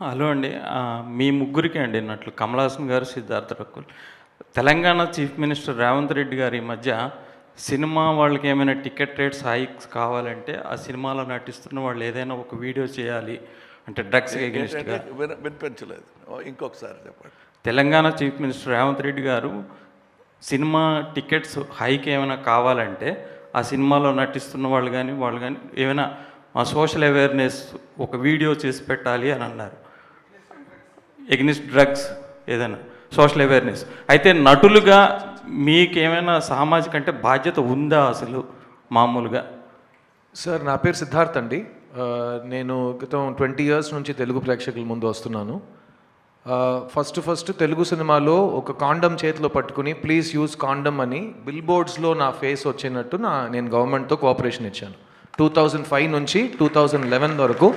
Hello అండి. మీ ముగ్గురికి అండి నట్లు కమల్ హాసన్ గారు సిద్ధార్థ రకుల్. తెలంగాణ చీఫ్ మినిస్టర్ రేవంత్ రెడ్డి గారు ఈ మధ్య సినిమా వాళ్ళకి ఏమైనా టికెట్ రేట్స్ హైక్స్ కావాలంటే ఆ సినిమాలో నటిస్తున్న వాళ్ళు ఏదైనా ఒక వీడియో చేయాలి అంటే డ్రగ్స్ ఎగ్నిస్ట్గా వినిపించలేదు. ఇంకొకసారి చెప్పండి. Telangana chief minister Revanth Reddy garu cinema tickets hike ఏమైనా కావాలంటే ఆ సినిమాలో నటిస్తున్న వాళ్ళు కానీ వాళ్ళు కానీ ఏమైనా సోషల్ అవేర్నెస్ ఒక వీడియో చేసి పెట్టాలి అని అన్నారు. ఎగ్నిస్ట్ డ్రగ్స్ ఏదైనా సోషల్ అవేర్నెస్ అయితే నటులుగా మీకేమైనా సామాజిక అంటే బాధ్యత ఉందా అసలు మామూలుగా? సార్ నా పేరు సిద్ధార్థ్ అండి. నేను క్రితం ట్వంటీ ఇయర్స్ నుంచి తెలుగు ప్రేక్షకుల ముందు వస్తున్నాను. ఫస్ట్ ఫస్ట్ తెలుగు సినిమాలో ఒక కాండమ్ చేతిలో పట్టుకుని ప్లీజ్ యూజ్ కాండమ్ అని బిల్ బోర్డ్స్లో నా ఫేస్ వచ్చినట్టు నా నేను గవర్నమెంట్తో కోఆపరేషన్ ఇచ్చాను. టూ థౌజండ్ ఫైవ్ నుంచి టూ థౌజండ్ లెవెన్ వరకు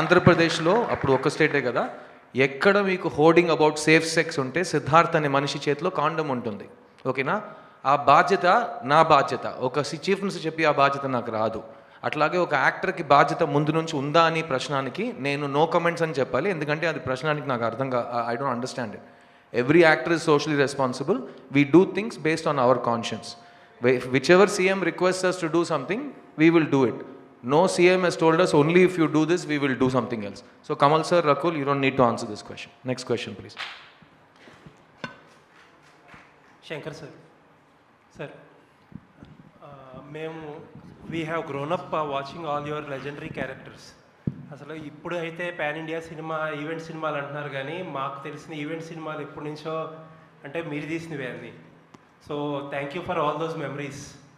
ఆంధ్రప్రదేశ్లో అప్పుడు ఒక స్టేటే కదా ఎక్కడ మీకు హోర్డింగ్ అబౌట్ సేఫ్ సెక్స్ ఉంటే సిద్ధార్థ్ అనే మనిషి చేతిలో కాండం ఉంటుంది. ఓకేనా? ఆ బాధ్యత నా బాధ్యత. ఒక చీఫ్ మినిస్టర్ చెప్పి ఆ బాధ్యత నాకు రాదు. అట్లాగే ఒక యాక్టర్కి బాధ్యత ముందు నుంచి ఉందా అని ప్రశ్నానికి నేను నో కమెంట్స్ అని చెప్పాలి. ఎందుకంటే అది ప్రశ్నానికి నాకు అర్థం కా I don't understand it. Every actor is socially responsible. We do things based on our conscience. Whichever CM request us to do something we will do it no CM he's told us only if you do this we will do something else so Kamal sir Rakul you don't need to answer this question next question please Shankar sir sir మేము we have grown up watching all your legendary characters అసలు ఇప్పుడు అయితే pan India cinema event సినిమాలు అంటున్నారు కానీ మాకు తెలిసిన event సినిమాలు ఎప్పటి నుంచో అంటే మీరు తీసినవి అన్నీ. So thank you for all those memories